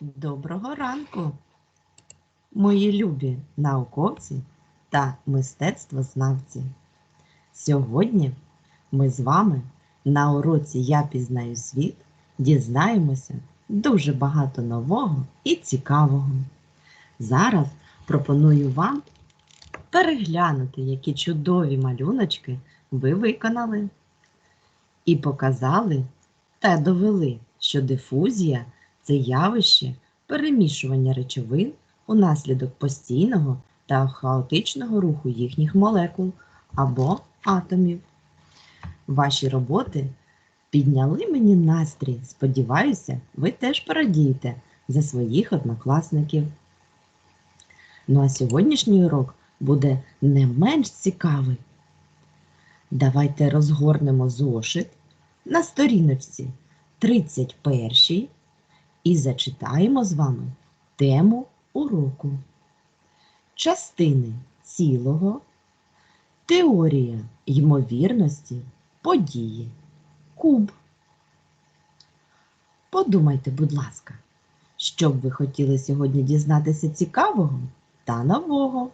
Доброго ранку, мої любі науковці та мистецтвознавці. Сьогодні ми з вами на уроці Я пізнаю світ дізнаємося дуже багато нового і цікавого. Зараз пропоную вам переглянути, які чудові малюночки ви виконали і показали та довели, що дифузія це явище перемішування речовин унаслідок постійного та хаотичного руху їхніх молекул або атомів. Ваші роботи підняли мені настрій. Сподіваюся, ви теж порадієте за своїх однокласників. Ну а сьогоднішній урок буде не менш цікавий. Давайте розгорнемо зошит на сторіночці 31 і зачитаємо з вами тему уроку. Частини цілого, теорія ймовірності, події, куб. Подумайте, будь ласка, що б ви хотіли сьогодні дізнатися цікавого та нового?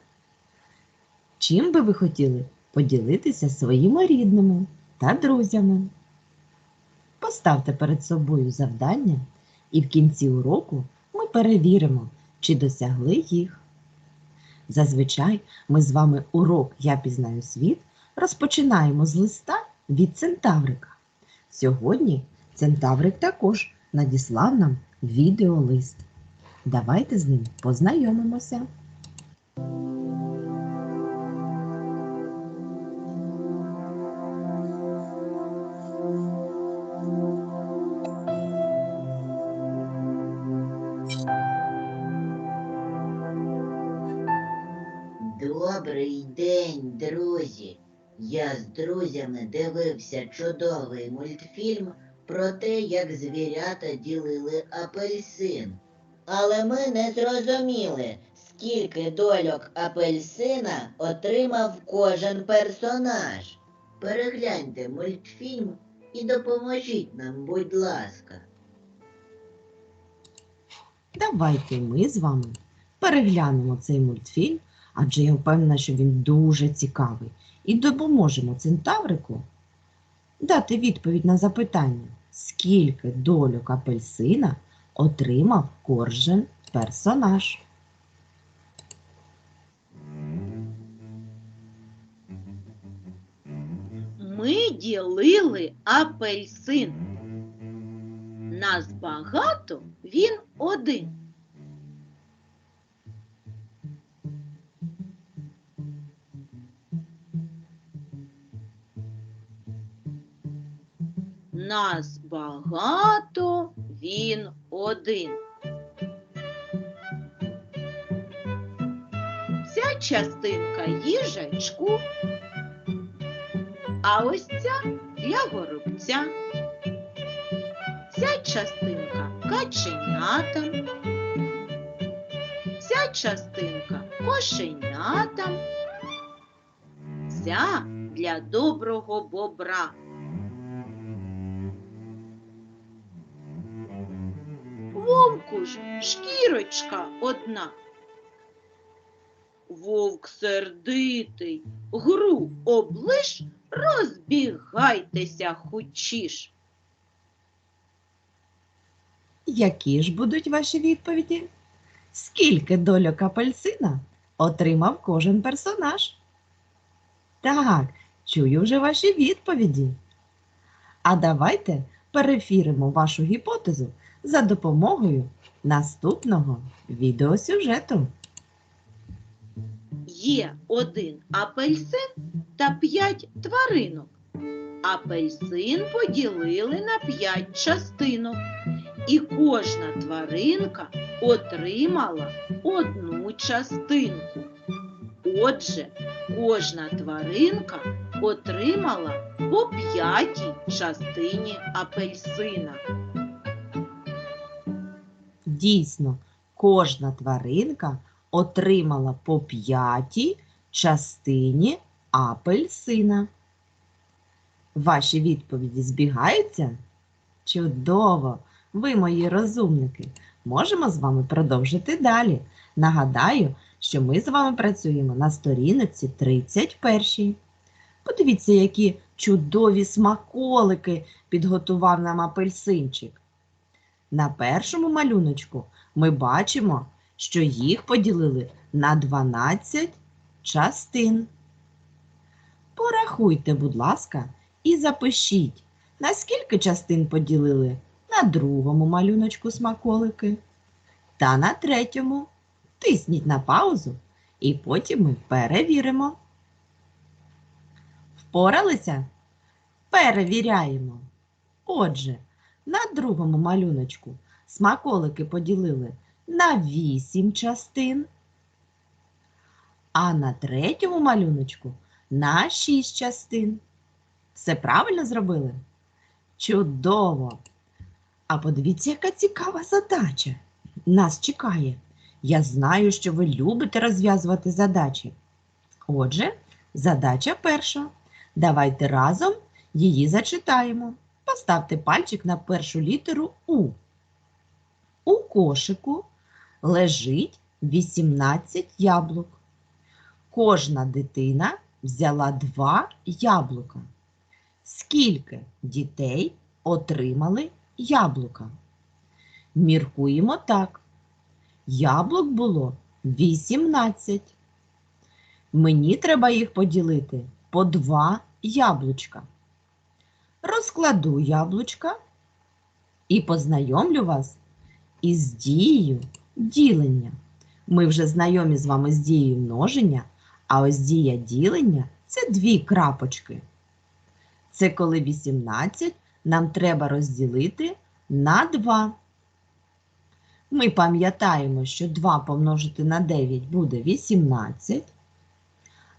Чим би ви хотіли поділитися своїми рідними та друзями? Поставте перед собою завдання, і в кінці уроку ми перевіримо, чи досягли їх. Зазвичай ми з вами урок Я пізнаю світ розпочинаємо з листа від Центаврика. Сьогодні Центаврик також надіслав нам відеолист. Давайте з ним познайомимося. Друзі! Я з друзями дивився чудовий мультфільм про те, як звірята ділили апельсин. Але ми не зрозуміли, скільки дольок апельсина отримав кожен персонаж. Перегляньте мультфільм і допоможіть нам, будь ласка. Давайте ми з вами переглянемо цей мультфільм, адже я впевнена, що він дуже цікавий, і допоможемо Центаврику дати відповідь на запитання, скільки дольок апельсина отримав кожен персонаж. Ми ділили апельсин. Нас багато, він один. Нас багато, він один. Ця частинка їжачку, а ось ця для горобця. Ця частинка каченятам, ця частинка кошенятам, ця для доброго бобра. Ж шкірочка одна. Вовк сердитий, гру облиш, розбігайтеся хучіш. Які ж будуть ваші відповіді? Скільки дольок апельсина отримав кожен персонаж? Так, чую вже ваші відповіді. А давайте перефіримо вашу гіпотезу за допомогою наступного відеосюжету. Є один апельсин та п'ять тваринок. Апельсин поділили на п'ять частинок, і кожна тваринка отримала одну частинку. Отже, кожна тваринка отримала по п'ятій частині апельсина. Дійсно, кожна тваринка отримала по п'ятій частині апельсина. Ваші відповіді збігаються? Чудово! Ви, мої розумники, можемо з вами продовжити далі. Нагадаю, що ми з вами працюємо на сторінці 31. Подивіться, які чудові смаколики підготував нам апельсинчик. На першому малюночку ми бачимо, що їх поділили на 12 частин. Порахуйте, будь ласка, і запишіть, на скільки частин поділили на другому малюночку смаколики та на третьому. Тисніть на паузу і потім ми перевіримо. Впоралися? Перевіряємо. Отже, на другому малюночку смаколики поділили на 8 частин, а на третьому малюночку на 6 частин. Все правильно зробили? Чудово! А подивіться, яка цікава задача. Нас чекає. Я знаю, що ви любите розв'язувати задачі. Отже, задача перша. Давайте разом її зачитаємо. Поставте пальчик на першу літеру У. У кошику лежить 18 яблук. Кожна дитина взяла два яблука. Скільки дітей отримали яблука? Міркуємо так. Яблук було 18. Мені треба їх поділити по два яблучка. Розкладу яблучка і познайомлю вас із дією ділення. Ми вже знайомі з вами з дією множення, а ось дія ділення це дві крапочки. Це коли 18 нам треба розділити на 2. Ми пам'ятаємо, що 2 помножити на 9 буде 18.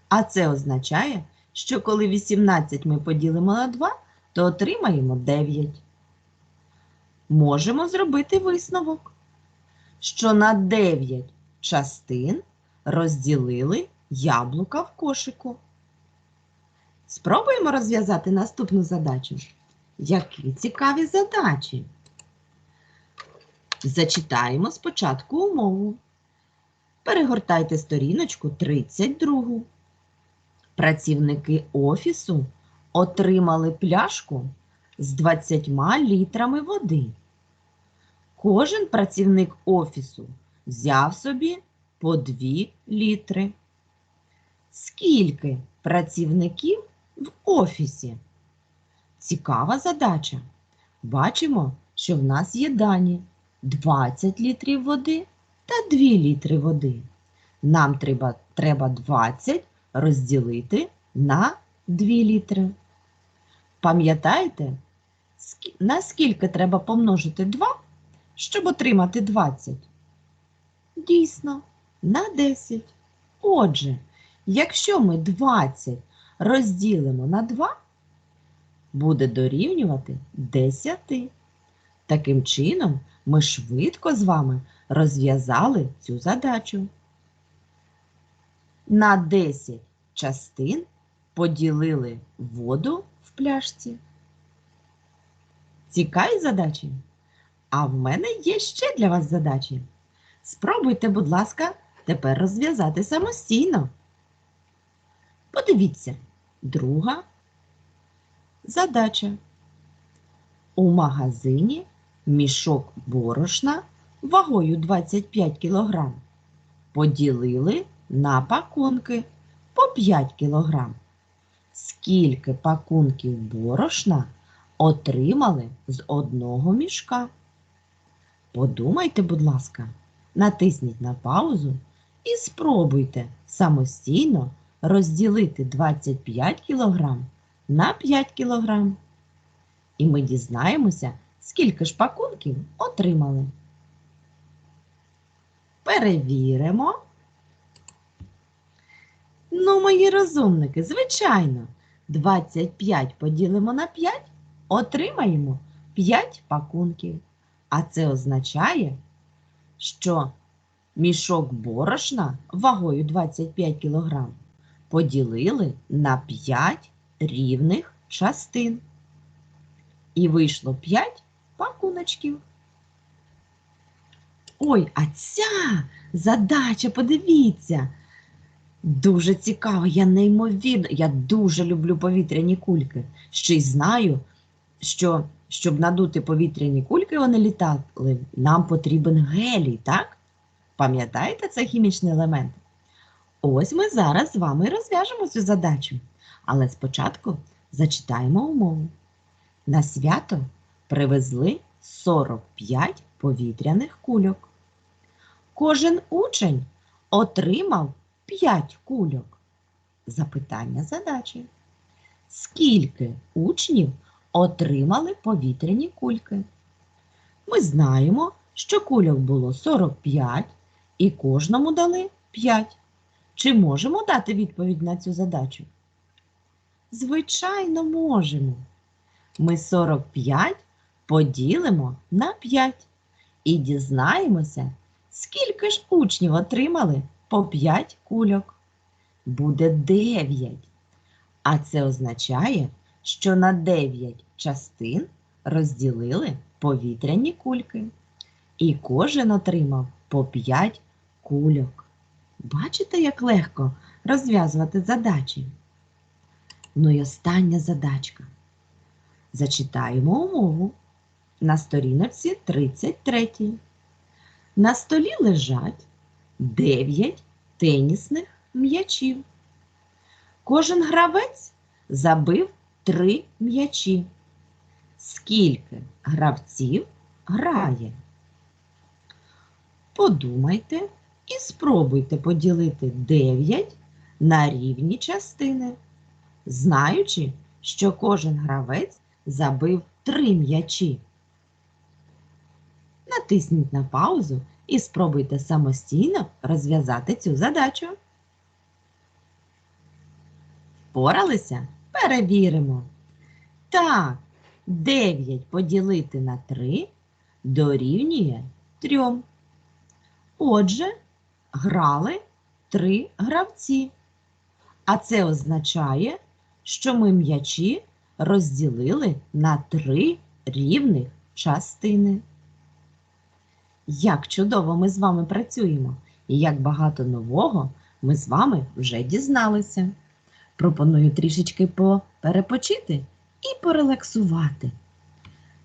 А це означає, що коли 18 ми поділимо на 2, то отримаємо 9. Можемо зробити висновок, що на 9 частин розділили яблука в кошику. Спробуємо розв'язати наступну задачу. Які цікаві задачі. Зачитаємо спочатку умову. Перегортайте сторіночку 32. Працівники офісу отримали пляшку з 20 літрами води. Кожен працівник офісу взяв собі по 2 літри. Скільки працівників в офісі? Цікава задача. Бачимо, що в нас є дані 20 літрів води та 2 літри води. Нам треба, треба 20 розділити на 2 літри. Пам'ятаєте, скі- на скільки треба помножити 2, щоб отримати 20? Дійсно, на 10. Отже, якщо ми 20 розділимо на 2, буде дорівнювати 10. Таким чином, ми швидко з вами розв'язали цю задачу. На 10 частин поділили воду пляшці. Цікаві задачі? А в мене є ще для вас задачі. Спробуйте, будь ласка, тепер розв'язати самостійно. Подивіться, друга задача. У магазині мішок борошна вагою 25 кг поділили на пакунки по 5 кг. Скільки пакунків борошна отримали з одного мішка? Подумайте, будь ласка, натисніть на паузу і спробуйте самостійно розділити 25 кг на 5 кг. І ми дізнаємося, скільки ж пакунків отримали. Перевіримо. Ну, мої розумники, звичайно, 25 поділимо на 5, отримаємо 5 пакунків. А це означає, що мішок борошна вагою 25 кг поділили на 5 рівних частин. І вийшло 5 пакуночків. Ой, а ця задача, подивіться. Дуже цікаво, я неймовірно, я дуже люблю повітряні кульки. Ще й знаю, що щоб надути повітряні кульки, вони літали, нам потрібен гелій, так? Пам'ятаєте цей хімічний елемент? Ось ми зараз з вами розв'яжемо цю задачу. Але спочатку зачитаємо умову. На свято привезли 45 повітряних кульок. Кожен учень отримав 5 кульок. Запитання задачі. Скільки учнів отримали повітряні кульки? Ми знаємо, що кульок було 45 і кожному дали 5. Чи можемо дати відповідь на цю задачу? Звичайно, можемо. Ми 45 поділимо на 5 і дізнаємося, скільки ж учнів отримали по 5 кульок. Буде 9. А це означає, що на 9 частин розділили повітряні кульки. І кожен отримав по 5 кульок. Бачите, як легко розв'язувати задачі? Ну і остання задачка. Зачитаємо умову на сторіночці 33. На столі лежать 9 тенісних м'ячів. Кожен гравець забив 3 м'ячі. Скільки гравців грає? Подумайте і спробуйте поділити 9 на рівні частини, знаючи, що кожен гравець забив 3 м'ячі. Натисніть на паузу і спробуйте самостійно розв'язати цю задачу. Впоралися? Перевіримо. Так, 9 поділити на 3 дорівнює 3. Отже, грали 3 гравці. А це означає, що ми м'ячі розділили на 3 рівних частини. Як чудово ми з вами працюємо і як багато нового ми з вами вже дізналися. Пропоную трішечки поперепочити і порелаксувати.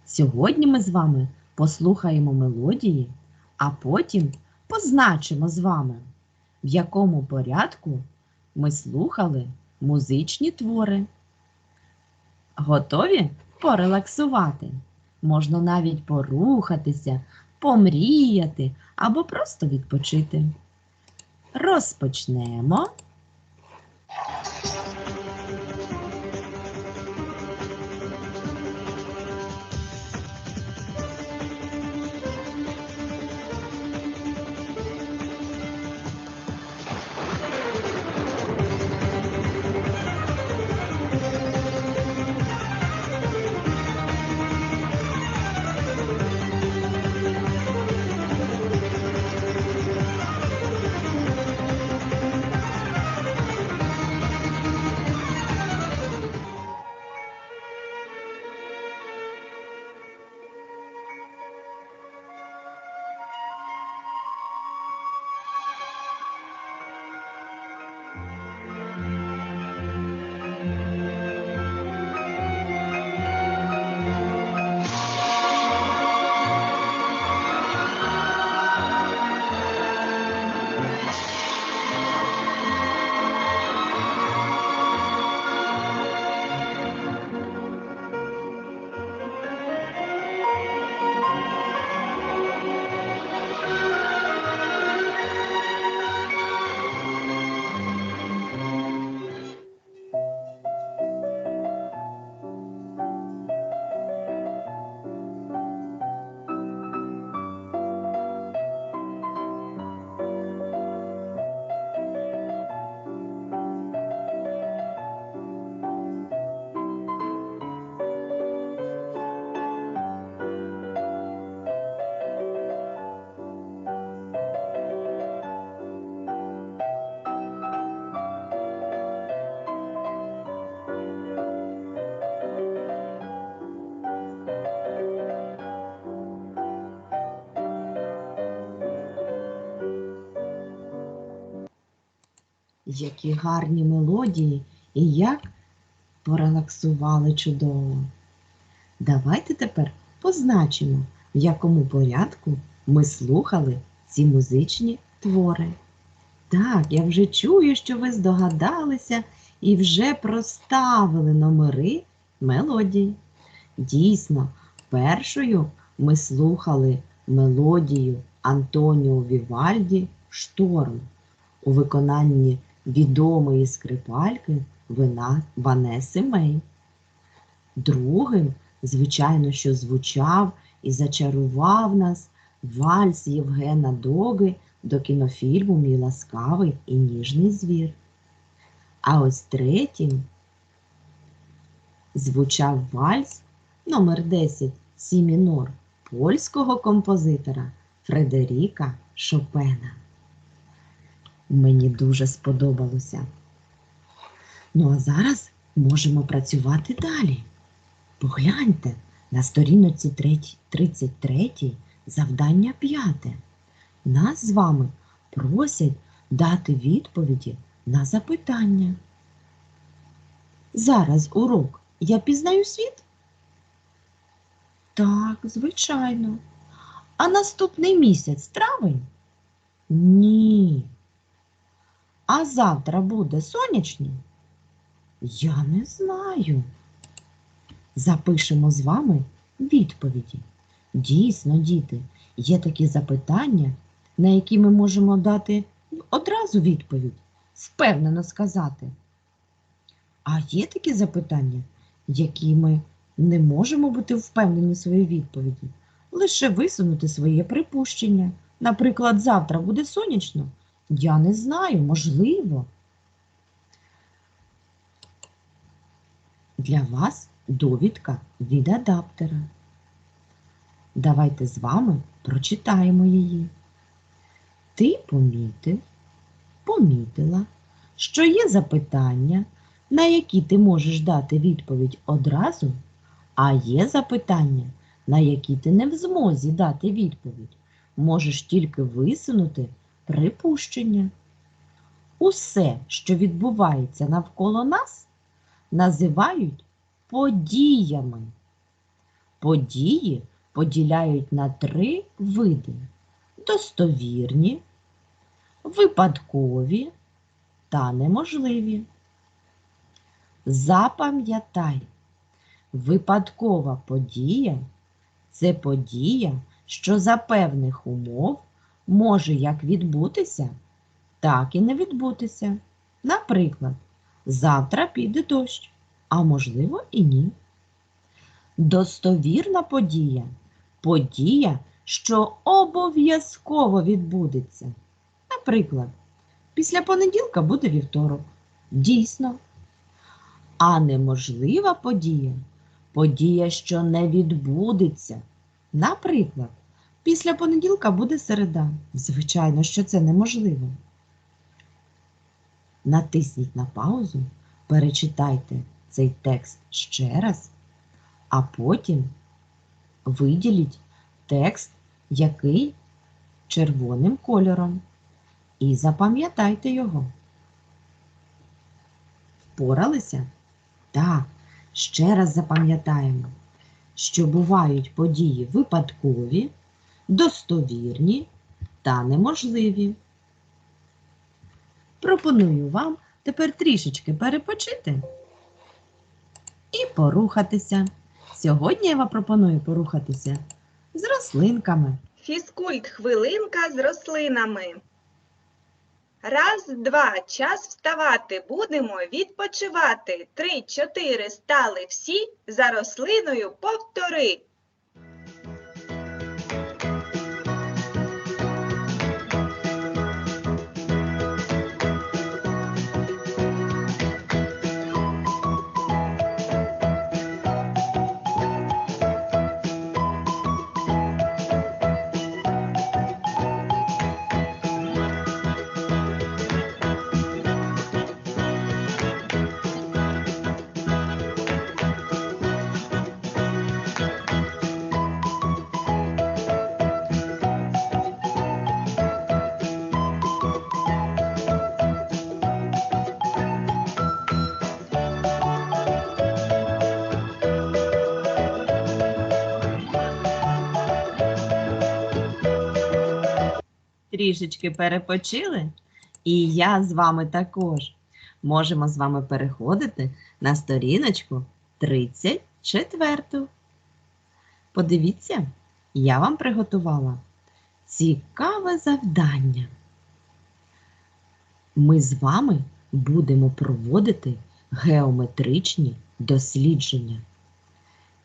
Сьогодні ми з вами послухаємо мелодії, а потім позначимо з вами, в якому порядку ми слухали музичні твори. Готові порелаксувати? Можна навіть порухатися, помріяти або просто відпочити. Розпочнемо. Які гарні мелодії і як порелаксували чудово. Давайте тепер позначимо, в якому порядку ми слухали ці музичні твори. Так, я вже чую, що ви здогадалися і вже проставили номери мелодій. Дійсно, першою ми слухали мелодію Антоніо Вівальді Шторм у виконанні відомої скрипальки Вина- Ванеси Мей. Другим, звичайно, що звучав і зачарував нас вальс Євгена Доги до кінофільму Мій ласкавий і ніжний звір. А ось третім звучав вальс номер 10 Сі мінор польського композитора Фредеріка Шопена. Мені дуже сподобалося. Ну а зараз можемо працювати далі. Погляньте на сторіночці третій- 33 завдання 5. Нас з вами просять дати відповіді на запитання. Зараз урок Я пізнаю світ? Так, звичайно. А наступний місяць травень? Ні. А завтра буде сонячний? Я не знаю. Запишемо з вами відповіді. Дійсно, діти, є такі запитання, на які ми можемо дати одразу відповідь, впевнено сказати. А є такі запитання, які ми не можемо бути впевнені в своїй відповіді, лише висунути своє припущення. Наприклад, завтра буде сонячно. Я не знаю, можливо. Для вас довідка від адаптера. Давайте з вами прочитаємо її. Ти помітив, помітила, що є запитання, на які ти можеш дати відповідь одразу, а є запитання, на які ти не в змозі дати відповідь. Можеш тільки висунути припущення. Усе, що відбувається навколо нас, називають подіями. Події поділяють на три види: достовірні, випадкові та неможливі. Запам'ятай, випадкова подія це подія, що за певних умов може як відбутися, так і не відбутися. Наприклад, завтра піде дощ, а можливо і ні. Достовірна подія подія, що обов'язково відбудеться. Наприклад, після понеділка буде вівторок. Дійсно. А неможлива подія подія, що не відбудеться. Наприклад, після понеділка буде середа. Звичайно, що це неможливо. Натисніть на паузу, перечитайте цей текст ще раз, а потім виділіть текст, який червоним кольором, і запам'ятайте його. Впоралися? Так, ще раз запам'ятаємо, що бувають події випадкові, достовірні та неможливі. Пропоную вам тепер трішечки перепочити і порухатися. Сьогодні я вам пропоную порухатися з рослинками. Фізкульт хвилинка з рослинами. Раз, два, час вставати. Будемо відпочивати. Три, чотири стали всі. За рослиною повтори. Трішечки перепочили, і я з вами також. Можемо з вами переходити на сторіночку 34. Подивіться, я вам приготувала цікаве завдання. Ми з вами будемо проводити геометричні дослідження.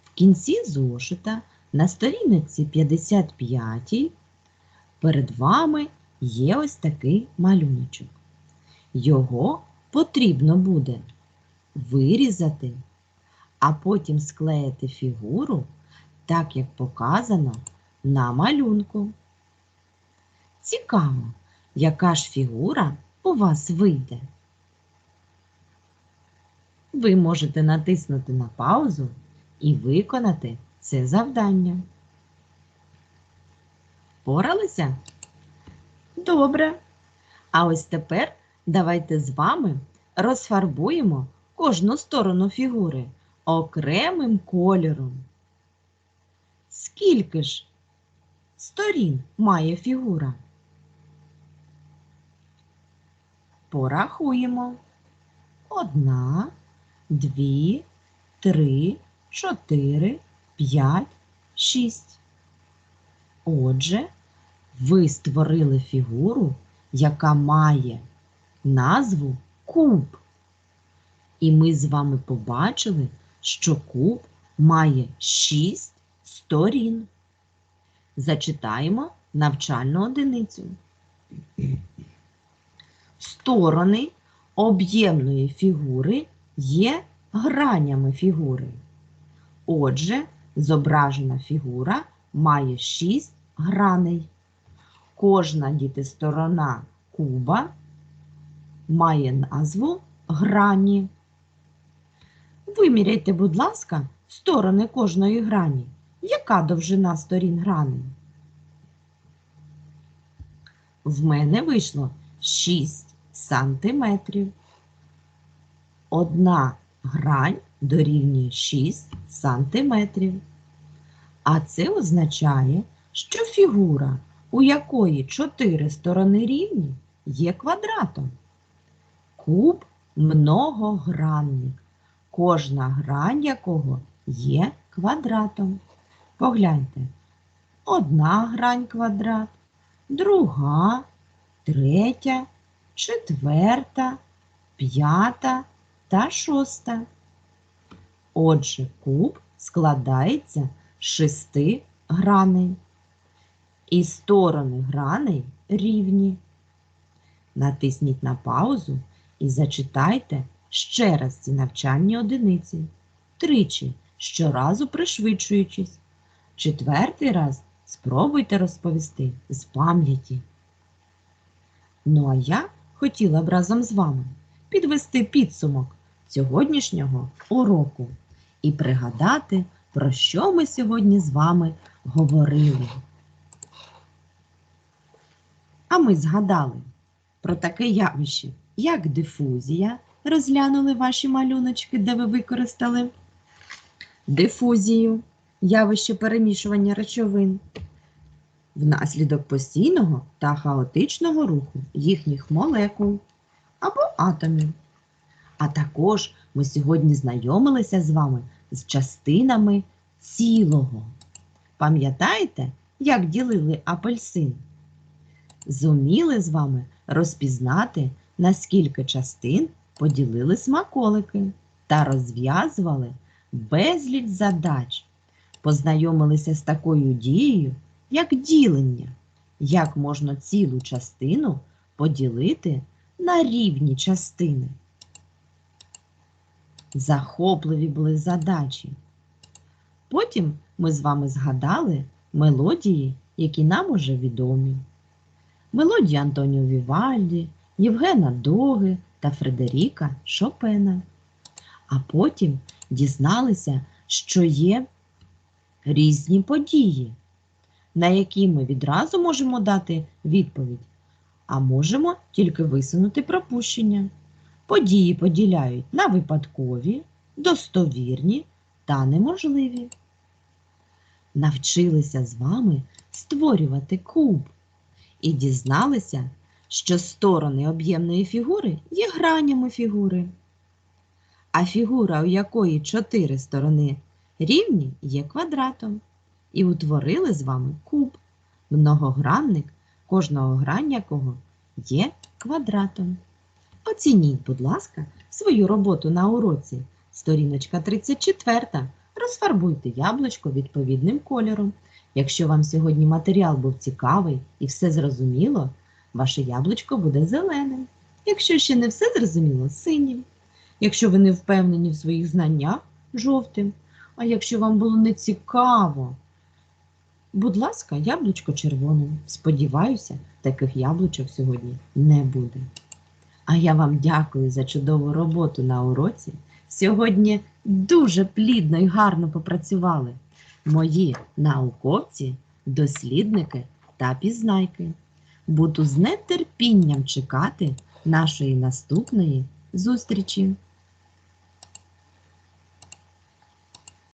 В кінці зошита на сторінці 55 перед вами є ось такий малюночок. Його потрібно буде вирізати, а потім склеїти фігуру так, як показано на малюнку. Цікаво, яка ж фігура у вас вийде. Ви можете натиснути на паузу і виконати це завдання. Впоралися? Добре. А ось тепер давайте з вами розфарбуємо кожну сторону фігури окремим кольором. Скільки ж сторін має фігура? Порахуємо. Одна, дві, три, чотири, п'ять, шість. Отже, ви створили фігуру, яка має назву куб. І ми з вами побачили, що куб має шість сторін. Зачитаємо навчальну одиницю. Сторони об'ємної фігури є гранями фігури. Отже, зображена фігура має шість граней. Кожна діти сторона куба має назву грані. Виміряйте, будь ласка, сторони кожної грані. Яка довжина сторін граней? В мене вийшло 6 сантиметрів. Одна грань дорівнює 6 сантиметрів. А це означає, що фігура, у якої 4 сторони рівні, є квадратом. Куб многогранник, кожна грань якого є квадратом. Погляньте, одна грань квадрат, друга, третя, четверта, п'ята та шоста. Отже, куб складається з шести граней. І сторони граней рівні. Натисніть на паузу і зачитайте ще раз ці навчальні одиниці. Тричі, щоразу пришвидшуючись. Четвертий раз спробуйте розповісти з пам'яті. Ну а я хотіла б разом з вами підвести підсумок сьогоднішнього уроку і пригадати, про що ми сьогодні з вами говорили. А ми згадали про таке явище, як дифузія. Розглянули ваші малюночки, де ви використали дифузію, явище перемішування речовин внаслідок постійного та хаотичного руху їхніх молекул або атомів. А також ми сьогодні знайомилися з вами з частинами цілого. Пам'ятаєте, як ділили апельсин? Зуміли з вами розпізнати, на скільки частин поділили смаколики та розв'язували безліч задач. Познайомилися з такою дією, як ділення, як можна цілу частину поділити на рівні частини. Захопливі були задачі. Потім ми з вами згадали мелодії, які нам уже відомі. Мелодії Антоніо Вівальді, Євгена Доги та Фредеріка Шопена. А потім дізналися, що є різні події, на які ми відразу можемо дати відповідь, а можемо тільки висунути пропущення. Події поділяють на випадкові, достовірні та неможливі. Навчилися з вами створювати куб і дізналися, що сторони об'ємної фігури є гранями фігури. А фігура, у якої чотири сторони рівні, є квадратом. І утворили з вами куб, многогранник, кожного грань якого є квадратом. Оцініть, будь ласка, свою роботу на уроці. Сторіночка 34. Розфарбуйте яблучко відповідним кольором. Якщо вам сьогодні матеріал був цікавий і все зрозуміло, ваше яблучко буде зеленим. Якщо ще не все зрозуміло, синім. Якщо ви не впевнені в своїх знаннях, жовтим. А якщо вам було нецікаво, будь ласка, яблучко червоним. Сподіваюся, таких яблучок сьогодні не буде. А я вам дякую за чудову роботу на уроці. Сьогодні дуже плідно і гарно попрацювали мої науковці, дослідники та пізнайки. Буду з нетерпінням чекати нашої наступної зустрічі.